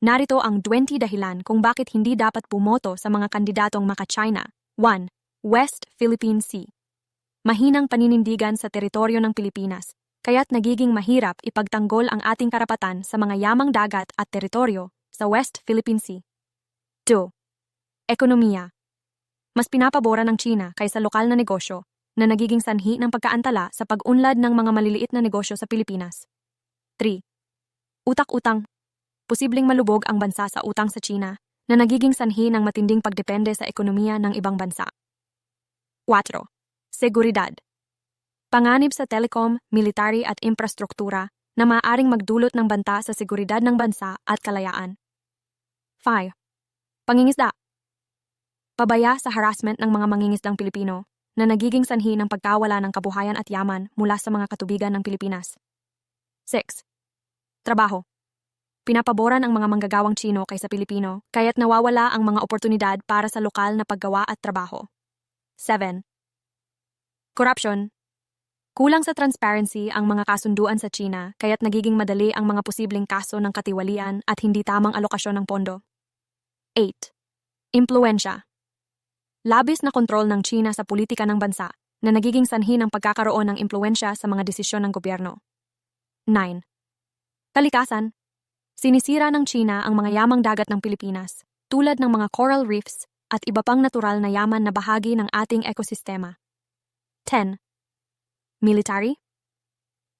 Narito ang 20 dahilan kung bakit hindi dapat pumoto sa mga kandidatong maka-China. 1. West Philippine Sea. Mahinang paninindigan sa teritoryo ng Pilipinas, kaya't nagiging mahirap ipagtanggol ang ating karapatan sa mga yamang dagat at teritoryo sa West Philippine Sea. 2. Ekonomiya. Mas pinapabora ng China kaysa lokal na negosyo na nagiging sanhi ng pagkaantala sa pag-unlad ng mga maliliit na negosyo sa Pilipinas. 3. Utak-utang. Posibleng malubog ang bansa sa utang sa China na nagiging sanhi ng matinding pagdepende sa ekonomiya ng ibang bansa. 4. Seguridad. Panganib sa telecom, military at infrastruktura na maaaring magdulot ng banta sa seguridad ng bansa at kalayaan. 5. Pangingisda. Pabaya sa harassment ng mga mangingisdang Pilipino na nagiging sanhi ng pagkawala ng kabuhayan at yaman mula sa mga katubigan ng Pilipinas. 6. Trabaho. Pinapaboran ang mga manggagawang Chino kaysa Pilipino, kaya't nawawala ang mga oportunidad para sa lokal na paggawa at trabaho. 7. Corruption. Kulang sa transparency ang mga kasunduan sa China, kaya't nagiging madali ang mga posibleng kaso ng katiwalian at hindi tamang alokasyon ng pondo. 8. Impluensya. Labis na kontrol ng China sa politika ng bansa na nagiging sanhi ng pagkakaroon ng impluensya sa mga desisyon ng gobyerno. 9. Kalikasan. Sinisira ng China ang mga yamang dagat ng Pilipinas, tulad ng mga coral reefs at iba pang natural na yaman na bahagi ng ating ekosistema. 10. Military.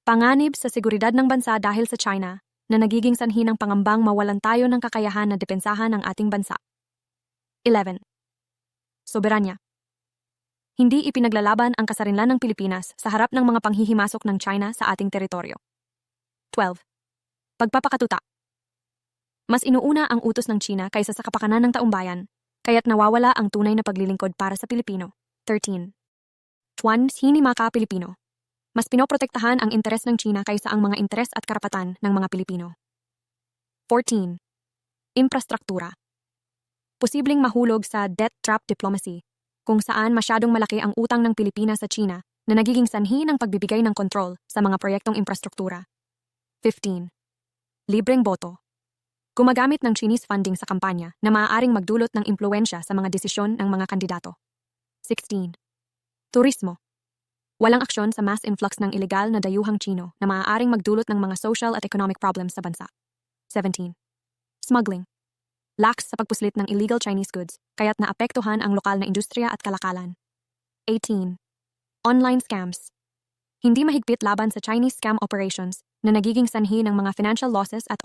Panganib sa seguridad ng bansa dahil sa China na nagiging sanhi ng pangambang mawalan tayo ng kakayahan na depensahan ang ating bansa. 11. Soberanya. Hindi ipinaglalaban ang kasarinlan ng Pilipinas sa harap ng mga panghihimasok ng China sa ating teritoryo. 12. Pagpapakatuta. Mas inuuna ang utos ng China kaysa sa kapakanan ng taumbayan, kaya't nawawala ang tunay na paglilingkod para sa Pilipino. 13. Tuan Sini Maka Pilipino. Mas pinoprotektahan ang interes ng China kaysa ang mga interes at karapatan ng mga Pilipino. 14. Infrastruktura. Posibleng mahulog sa debt trap diplomacy, kung saan masyadong malaki ang utang ng Pilipinas sa China na nagiging sanhi ng pagbibigay ng kontrol sa mga proyektong infrastruktura. 15. Libreng boto. Gumagamit ng Chinese funding sa kampanya na maaaring magdulot ng impluensya sa mga desisyon ng mga kandidato. 16. Turismo. Walang aksyon sa mass influx ng ilegal na dayuhang Chino na maaaring magdulot ng mga social at economic problems sa bansa. 17. Smuggling. Lax sa pagpuslit ng illegal Chinese goods, kaya't naapektuhan ang lokal na industriya at kalakalan. 18. Online scams. Hindi mahigpit laban sa Chinese scam operations na nagiging sanhi ng mga financial losses at